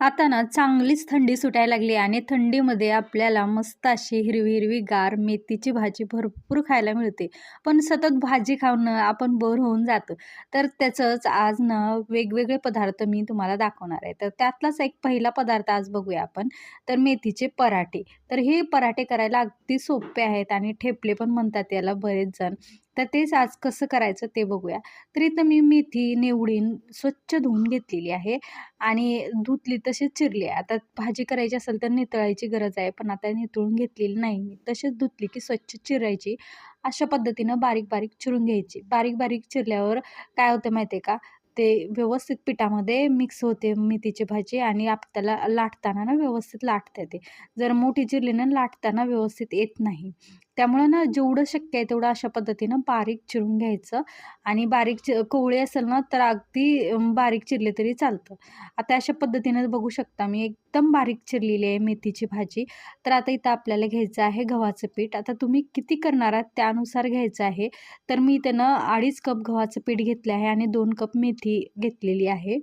आता ना चांगलीच थंडी सुटायला लागली आणि थंडीमध्ये आपल्याला मस्त अशी हिरवी हिरवी गार मेथीची भाजी भरपूर खायला मिळते. पण सतत भाजी खाऊन आपण बोर होऊन जातो. तर त्याचंच आज ना वेगवेगळे पदार्थ मी तुम्हाला दाखवणार आहे. तर त्यातलाच एक पहिला पदार्थ आज बघूया आपण. तर मेथीचे पराठे. तर हे पराठे करायला अगदी सोपे आहेत आणि ठेपले पण म्हणतात याला बरेच जण. तर तेच आज कसं करायचं ते बघूया. तर इथं मी मेथी निवडीन स्वच्छ धुवून घेतलेली आहे आणि धुतली तशीच चिरली आहे. आता भाजी करायची असेल तर नितळायची गरज आहे पण आता नितळून घेतलेली नाही मी. तशीच धुतली की स्वच्छ चिरायची. अशा पद्धतीनं बारीक बारीक चिरून घ्यायची. बारीक बारीक चिरल्यावर काय होतं माहिती आहे का? ते व्यवस्थित पिठामध्ये मिक्स होते मेथीची भाजी आणि आपल्याला लाटताना ना व्यवस्थित लाटता येते. जर मोठी चिरली ना लाटताना व्यवस्थित येत नाही. त्यामुळं ना जेवढं शक्य आहे तेवढं अशा पद्धतीनं बारीक चिरून घ्यायचं आणि बारीक चि कोवळी असेल ना तर अगदी बारीक चिरले तरी चालतं. आता अशा पद्धतीनं बघू शकता मी एकदम बारीक चिरलेली आहे मेथीची भाजी. तर आता इथं आपल्याला घ्यायचं आहे गव्हाचं पीठ. आता तुम्ही किती करणार आहात त्यानुसार घ्यायचं आहे. तर मी त्यानं अडीच कप गव्हाचं पीठ घेतलं आहे आणि दोन कप मेथी घेतलेली आहे.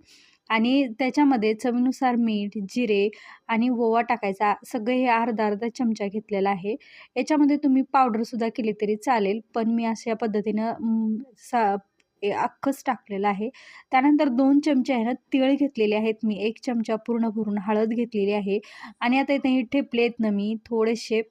आणि त्याच्यामध्ये चवीनुसार मीठ जिरे आणि ओवा टाकायचा. सगळं हे अर्धा अर्धा चमचा घेतलेला आहे. याच्यामध्ये तुम्ही पावडरसुद्धा केली तरी चालेल पण मी अशा पद्धतीनं सा अख्खंच टाकलेलं आहे. त्यानंतर दोन चमचे आहे ना तिळ घेतलेले आहेत मी. एक चमचा पूर्ण भरून हळद घेतलेली आहे. आणि आता इथे हे ठेपले आहेत ना मी थोडेसे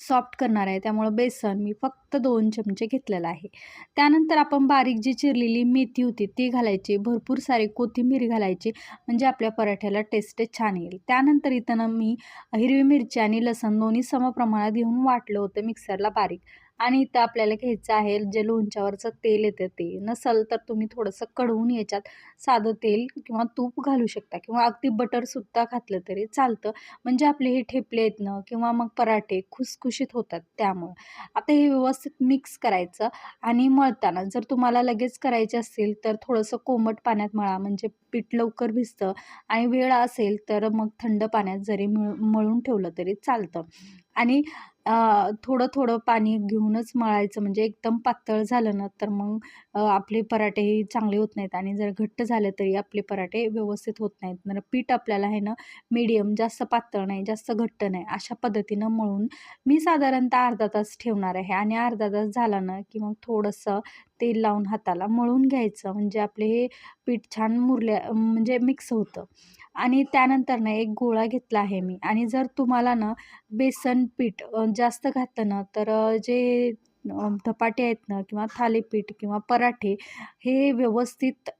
सॉफ्ट करणार आहे. त्यामुळं बेसन मी फक्त दोन चमचे घेतलेलं आहे. त्यानंतर आपण बारीक जी चिरलेली मेथी होती ती घालायची. भरपूर सारी कोथिंबीर घालायची. म्हणजे आपल्या पराठ्याला टेस्ट छान येईल. त्यानंतर इथं मी हिरवी मिरची आणि लसण दोन्ही समप्रमाणात घेऊन वाटलं होतं मिक्सरला बारीक. आणि इथं आपल्याला घ्यायचं आहे जे लोणच्यावरचं तेल येतं ते. नसल तर तुम्ही थोडंसं कढवून याच्यात साधं तेल किंवा तूप घालू शकता किंवा अगदी बटरसुद्धा घातलं तरी चालतं. म्हणजे आपले हे ठेपले आहेत ना किंवा मग पराठे खुसखुशीत होतात त्यामुळं. आता हे व्यवस्थित मिक्स करायचं आणि मळताना जर तुम्हाला लगेच करायचे असतील तर थोडंसं कोमट पाण्यात मळा. म्हणजे पीठ लवकर भिजतं आणि वेळ असेल तर मग थंड पाण्यात जरी मळ मळून ठेवलं तरी चालतं. आणि थोडं थोडं पाणी घेऊनच मळायचं. म्हणजे एकदम पातळ झालं ना तर मग आपले पराठेही चांगले होत नाहीत. आणि जर घट्ट झाले तरी आपले पराठे व्यवस्थित होत नाहीत. तर पीठ आपल्याला आहे ना मीडियम जास्त पातळ नाही जास्त घट्ट नाही अशा पद्धतीनं मळून मी साधारणतः अर्धा तास ठेवणार आहे. आणि अर्धा तास झाला ना की मग थोडंसं तेल लावून हाताला मळून घ्यायचं. म्हणजे आपले हे पीठ छान मुरल्या म्हणजे मिक्स होतं. आणि त्यानंतर ना एक गोळा घेतला आहे मी. आणि जर तुम्हाला ना बेसन पीठ जास्त घातलं ना तर जे धपाटे आहेत ना किंवा थालीपीठ किंवा पराठे हे व्यवस्थित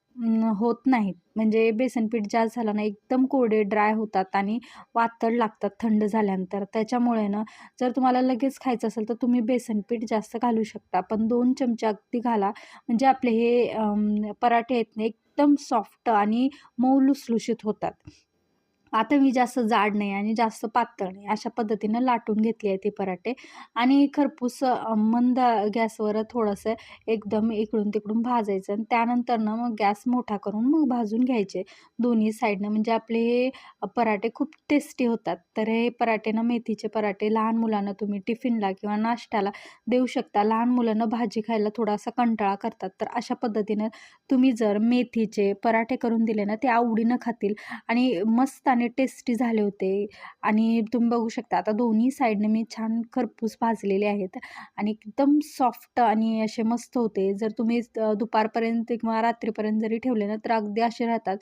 होत नाहीत. म्हणजे बेसनपीठ जास्त झालं ना एकदम कोरडे ड्राय होतात आणि वातड लागतात थंड झाल्यानंतर. त्याच्यामुळे ना जर तुम्हाला लगेच खायचं असेल तर तुम्ही बेसनपीठ जास्त घालू शकता. पण दोन चमचे अगदी घाला. म्हणजे आपले हे पराठे आहेत ना एक एकदम सॉफ्ट आणि मऊ लुसलुशीत होतात. आता मी जास्त जाड नाही आणि जास्त पातळ नाही अशा पद्धतीनं लाटून घेतले आहे ते पराठे. आणि खरपूस मंद गॅसवर थोडंसं एकदम इकडून तिकडून भाजायचं आणि त्यानंतरनं मग गॅस मोठा करून मग भाजून घ्यायचे. दोन्ही साईडनं म्हणजे आपले हे पराठे खूप टेस्टी होतात. तर हे पराठे ना मेथीचे पराठे लहान मुलांना तुम्ही टिफिनला किंवा नाश्त्याला देऊ शकता. लहान मुलांना भाजी खायला थोडासा कंटाळा करतात. तर अशा पद्धतीनं तुम्ही जर मेथीचे पराठे करून दिले ना ते आवडीनं खातील आणि मस्त आणि टेस्टी झाले होते. आणि तुम्ही बघू शकता आता दोन्ही साईडने मी छान खरपूस भाजलेले आहेत. आणि एकदम सॉफ्ट आणि असे मस्त होते. जर तुम्ही दुपारपर्यंत किंवा रात्रीपर्यंत जरी ठेवले ना तर अगदी असे राहतात.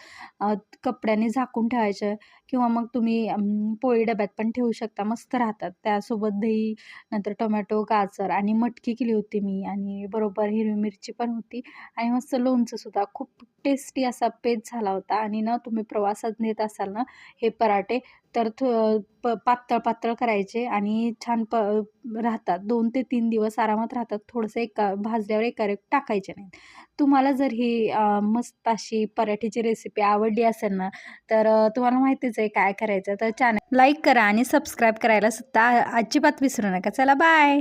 कपड्याने झाकून ठेवायचे. किंवा मग तुम्ही पोळी डब्यात पण ठेवू शकता मस्त राहतात. त्यासोबत दही नंतर टोमॅटो गाजर आणि मटकी केली होती मी आणि बरोबर हिरवी मिरची पण होती आणि मस्त लोणचंसुद्धा खूप टेस्टी असा पेज झाला होता आणि ना तुम्ही प्रवासात नेत असाल ना हे पराठे तर थ प पातळ पातळ करायचे आणि छान प राहतात. दोन ते तीन दिवस आरामात राहतात. थोडंसं एका भाजल्यावर एका टाकायचे नाहीत. तुम्हाला जर ही मस्त अशी पराठीची रेसिपी आवडली असेल ना तर तुम्हाला माहितीच आहे काय करायचं. तर चॅनल लाईक करा आणि सबस्क्राईब करायला सुद्धा अजिबात विसरू नका. चला बाय